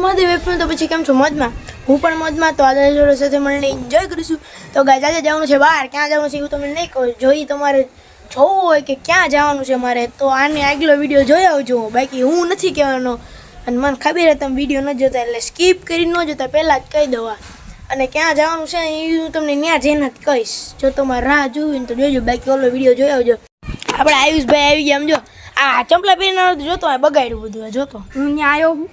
Mahadev FM તો પછી કેમ છો? મોજમાં. હું પણ મોજમાં, તો આજે જોડે સાથે મળીને એન્જોય કરીશું. તો ગાય જવાનું છે બહાર. ક્યાં જવાનું છે એવું તમને નહીં કહો જોઈ તમારે જોવું હોય કે ક્યાં જવાનું છે મારે તો આને આગલો વીડિયો જોઈ આવજો. બાકી હું નથી કહેવાનો. અને મને ખબર તમે વીડિયો ન જોતા એટલે સ્કીપ કરી ન જોતા પહેલાં જ કહી દવા. અને ક્યાં જવાનું છે એ હું તમને ત્યાં જઈને જ કહીશ. જો તમારે રાહ જોવી તો જોજો. બાકી ઓલો વીડિયો જોઈ આવજો. આપણે આયુષભાઈ આવી ગયા જો. આ ચંપલા પહેરીને જોતો આ બગાડ્યું બધું જોતો. હું ત્યાં આવ્યો હું?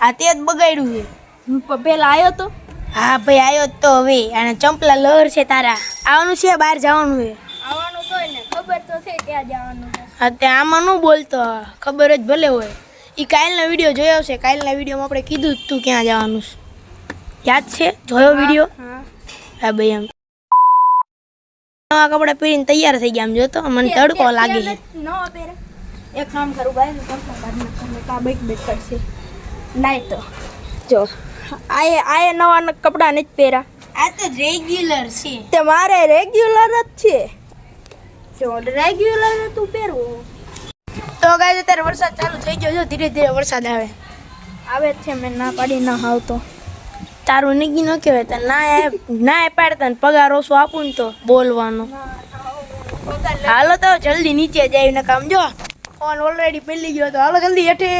આ તે જ બગાડ્યું છે. હું પહેલાં આવ્યો તો? હા ભાઈ આવ્યો તો હવે. અને ચંપલા લહર છે તારા. આવવાનું છે બહાર જવાનું છે આવવાનું તો ને ખબર તો ક્યાં જવાનું હા તે આમાં ન બોલતો. ખબર જ ભલે હોય. એ કાલનો વીડિયો જોયો છે કાલના વિડીયોમાં આપણે કીધું તું ક્યાં જવાનું છે. યાદ છે? જોયો વીડિયો? હા. ભાઈ એમ. નવા કપડાં પહેરીને તૈયાર થઈ ગયા આમ જોતો મને તડકો લાગે છે એક કામ કરું ભાઈ બેક બેક કરશે. નાય તો જો. આયે આયે નવા કપડા નથી પહેર્યા. આ તો રેગ્યુલર છે. તે મારે રેગ્યુલર જ છે. જો રેગ્યુલર તું પહેરવું. તો ગાય અત્યારે વરસાદ ચાલુ થઈ ગયો છે. ધીરે ધીરે વરસાદ આવે. આવે છે, મેં ના પાડી, ના આવતો. તારું નીકી ન કહેવાય તો ના ના પાડતા ને પગાર ઓછો આપું ને તો બોલવાનો. હાલો તો જલ્દી નીચે જાય ને કામ જો. ફોન ઓલરેડી પેલી ગયો તો હાલો જલ્દી હેઠે.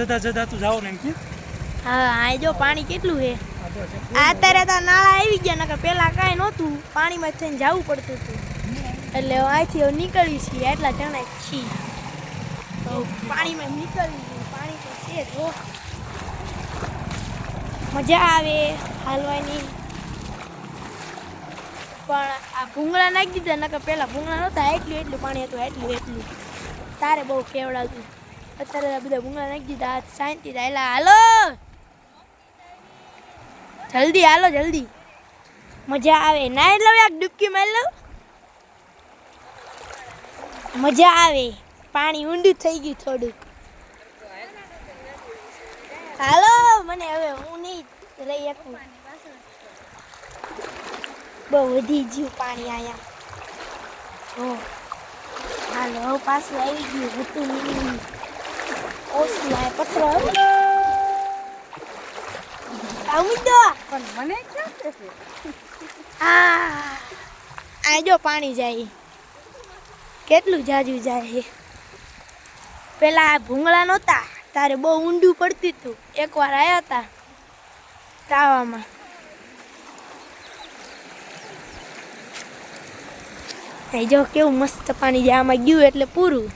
જતા જતા તું જાઓ ને એમ કે? હા આ જો પાણી કેટલું છે? અત્યારે તો નાળા આવી ગયા નકર પેલા કાંઈ નહોતું. પાણીમાં થઈને જવું પડતું હતું. એટલે અહીંથી નીકળી છીએ એટલા જણા છી છીએ. પાણીમાં નીકળી પાણી તો છે જો મજા આવે હાલવાની. પણ આ ભૂંગળા નાખી દીધા નકર પેલા ભૂંગળા નહોતા એટલું એટલું પાણી હતું એટલું એટલું. તારે બહુ કેવડાવતું. અત્યારે બધા ભૂંગા નાખી દીધા શાંતિ થાય હાલો જલ્દી હાલો જલ્દી મજા આવે ના એટલે એક ડૂબકી મારી લઉં મજા આવે પાણી ઊંડું થઈ ગયું થોડુંક હાલો મને હવે હું નહીં રહી શકું બહુ વધી ગયું પાણી અહીંયા હાલો પાછું આવી ગયું હતું આ પથરો આવું દો પણ મને ક્યાં છે આ આ જો પાણી જાય કેટલું જાજુ જાય પેલા ભૂંગળા નહોતા તારે બહુ ઊંડું પડતું હતું એકવાર આવ્યા હતા તાવામાં એ જો કેવું મસ્ત પાણી જાય આમાં ગયું એટલે પૂરું.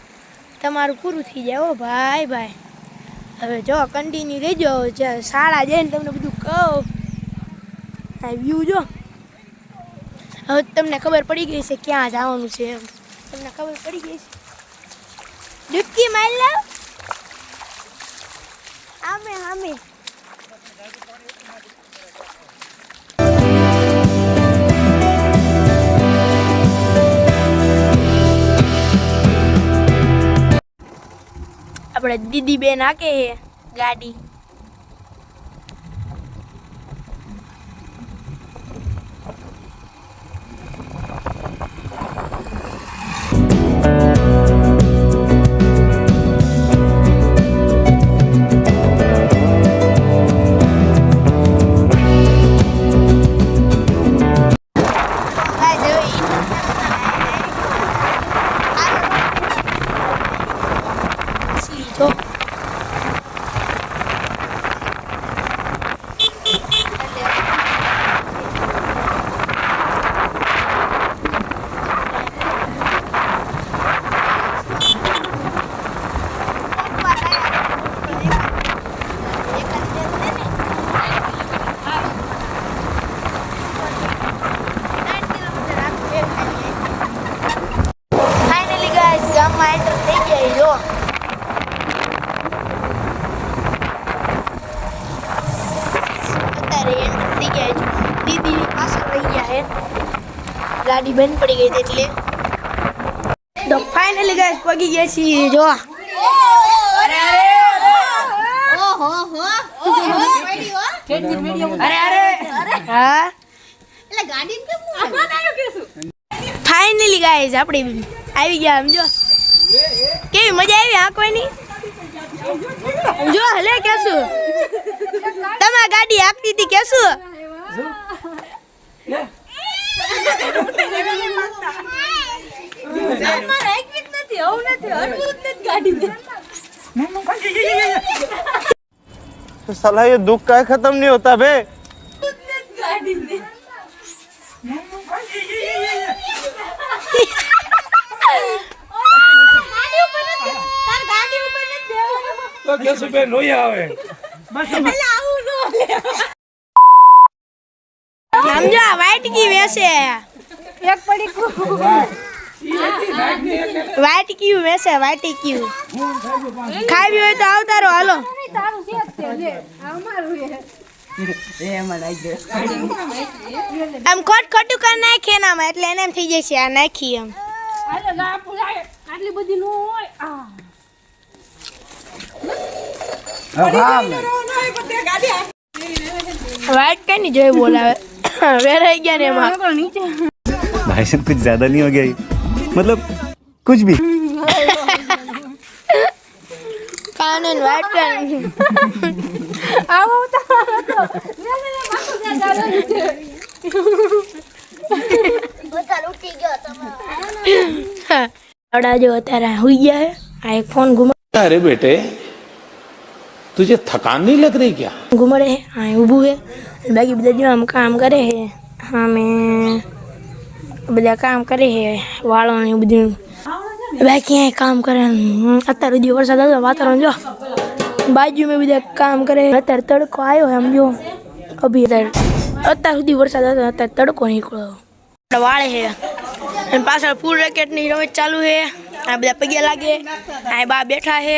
તમારું પૂરું થઈ જાય ઓ ભાઈ ભાઈ. હવે જો કન્ટિન્યુ રહેજો શાળા જઈને તમને બધું કહું. આ વ્યૂ જો. હવે તમને ખબર પડી ગઈ છે ક્યાં જવાનું છે એમ. તમને ખબર પડી ગઈ છે ડૂબકી મારી લો. આમે આમે. આપણે દીદી બેન હાકે ગાડી. ગાડી બંધ પડી ગઈ હતી એટલે. તો ફાઇનલી ગાઈસ પગી ગયા છીએ જો. હા. ફાઇનલી ગાઈસ આપણે આવી? ગયા સમજો કેવી મજા આવી આંકવાની જો હલે કેશું? તમે ગાડી આપતી હતી કેશું? तो साला ये दुख का खत्म नहीं होता बे તો કેશું બેન લોહી આવે સમજો વેસે એક પડી વાઈટ વેસે વાઈટ ક્યુ ખાવી હોય તો આવતા રહો હાલો. તારું છે જ તે લે અમારું છે આમ ખોટ ખોટું કરી નાખીએ એનામાં એટલે એને એમ થઈ જશે આ નાખી એમ હાલે ગા પુલાય આટલી બધી નો હોય वाइट का नहीं जो है बोला है। क्या नहीं ने भाई साहब कुछ ज़्यादा नहीं हो गया ये। मतलब कुछ भी। कान कानन वाइट का आओ तो जो होता रहा हुई है आईफोन घुमा। अरे बेटे तुझे थकान नहीं लग रही क्या ઘુમડે હે આ ઊભું હે અને બાકી બધા જો આમ કામ કરે હે હા મેં બધા કામ કરે હે વાળો ને એવું બધું બાકી અહીં કામ કરે હમ, અત્યારે સુધી વરસાદ હતો વાતાવરણ જો બાજુ મેં બધા કામ કરે અત્યારે તડકો આવ્યો હે આમ જો અભી અત્યારે અત્યાર સુધી વરસાદ હતો અત્યારે તડકો નીકળ્યો વાળે હે અને પાછળ ફૂલ રેકેટની રમત ચાલુ હે આ બધા પગ્યા લાગે આ બા બેઠા હે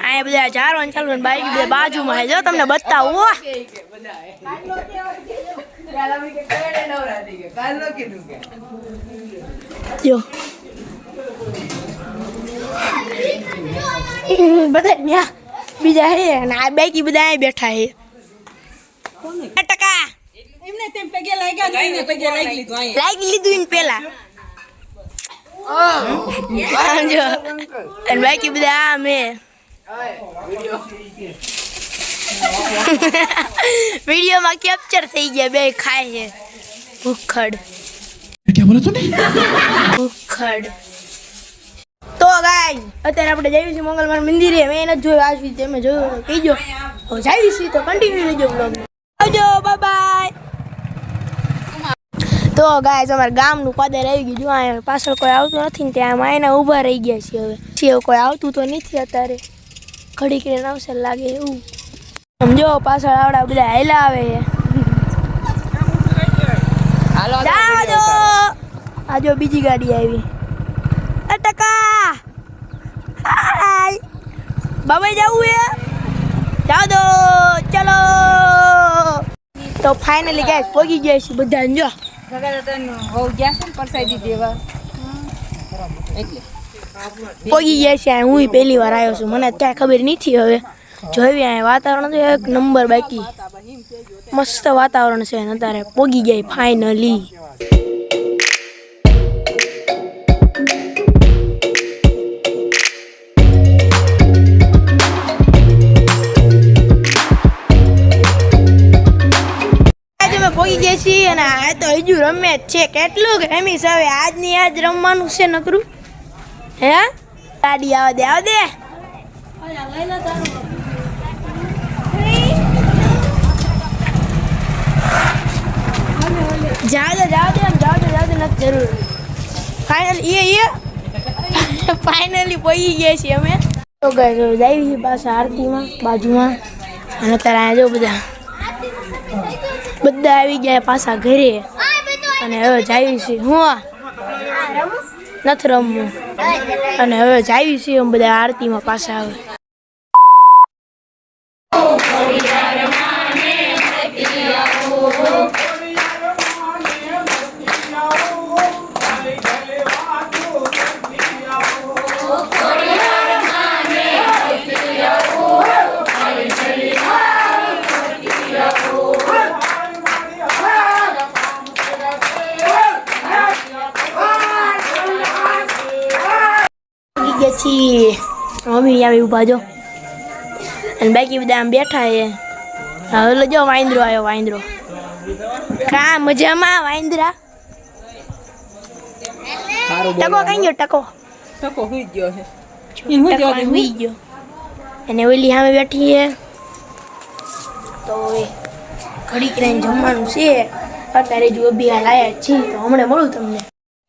આ બધા ઝાડવાનું ચાલુ ને બાઈક બધા બાજુમાં હે જો તમને બતાવો જો બધા ન્યા બીજા હે અને આ બાઈકી બધા અહીં બેઠા હે આ ટકા લાગી લીધું ને પેલા જો અને બાકી બધા આમ હે વિડીયોમાં કેપ્ચર થઈ ગયા બે ખાય છે. ભૂખડ. ભૂખડ. તો ગાય અત્યારે આપણે જઈએ છીએ મંગલવાર મંદિરે. મેં એને જોયું આ સુધી તમે જોયું. તો કહીજો જઈએ છીએ તો કન્ટિન્યુ રહેજો બ્લોગ આવજો બાય તો ગાય અમારા ગામનું પાદર આવી ગયું. જો અહીંયા પાછળ કોઈ આવતું નથી ને ત્યાં એના ઊભા રહી ગયા છે હવે. છે કોઈ આવતું તો નથી અત્યારે. ઘડી કરીને આવશે લાગે એવું. સમજો પાછળ આવડા બધા હેલા આવે છે. જાઓ આ જો બીજી ગાડી આવી. અટકા બાબા જવું હે જાઓ દો. ચલો. તો ફાઇનલી ગાઈસ પહોંચી ગયા છે બધા જો. પહોંચી ગયા છે હું પહેલી વાર આવ્યો છું. મને ક્યાં ખબર નથી હવે. જોઈએ અહીંયા વાતાવરણ તો એક નંબર બાકી. મસ્ત વાતાવરણ છે અત્યારે. પોગી જાય ફાઇનલી પોગી ગયા છીએ અને આ તો હજુ રમે જ છે. કેટલું રમીશ હવે. આજની આજ રમવાનું છે નકરું. હે? ગાડી આવે દે આવે દે. જાવ દે જાવ દે જાવ દે નથી જરૂર. ફાઇનલ એ એ ફાઇનલી પહોંચી ગયા છીએ અમે. તો તો આવી પાછા આરતીમાં, બાજુમાં. અને અત્યારે અહીંયા જો બધા બધા આવી ગયા પાછા ઘરે. અને હવે જાવી છીએ હું નથી રમવું. અને હવે જાવી છીએ બધા આરતીમાં પાછા હવે. મમ્મી આવી ઊભા જો. અને બાકી બધા આમ બેઠા છે. હવે લો જો વાંદરો આવ્યો વાંદરો. કા મજામાં વાંદરા? ટકો કઈ ગયો ટકો? ટકો હુઈ ગયો છે. હુઈ ગયો અને ઓલી સામે બેઠી છે. તો ઘડીક રહીને જમવાનું છે. અત્યારે જો અભી હાલ છીએ તો હમણાં મળું તમને.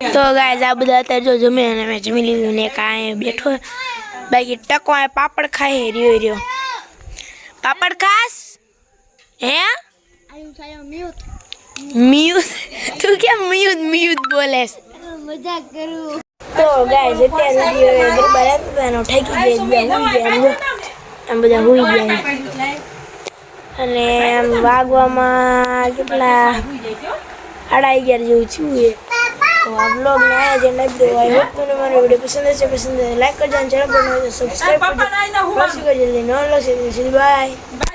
તો ગાય આ બધા અત્યારે જો જમે અને મેં જમી લીધું ને કાંઈ બેઠો બાકી ટકો આ પાપડ ખાય રહ્યો રહ્યો. પાપડ ખાસ? હે? મ્યુઝ? તું કેમ મ્યુઝ મ્યુઝ બોલેસ? મજાક કરું તો ગાય અત્યાર ગરબા હતા ઠેકી ગયા બધા હુઈ ગયા આમ બધા હુઈ ગયા અને આમ વાગવામાં કેટલા સાડા અગિયાર જેવું છું છે આયા જે લાઈક દો આઈ હોપ તમને મારો વીડિયો પસંદ હશે. પસંદ લાઈક કરજો અને ચેનલ પર નવા સબસ્ક્રાઇબ કરજો. પછી કરજો જલ્દી. ન લશે બાય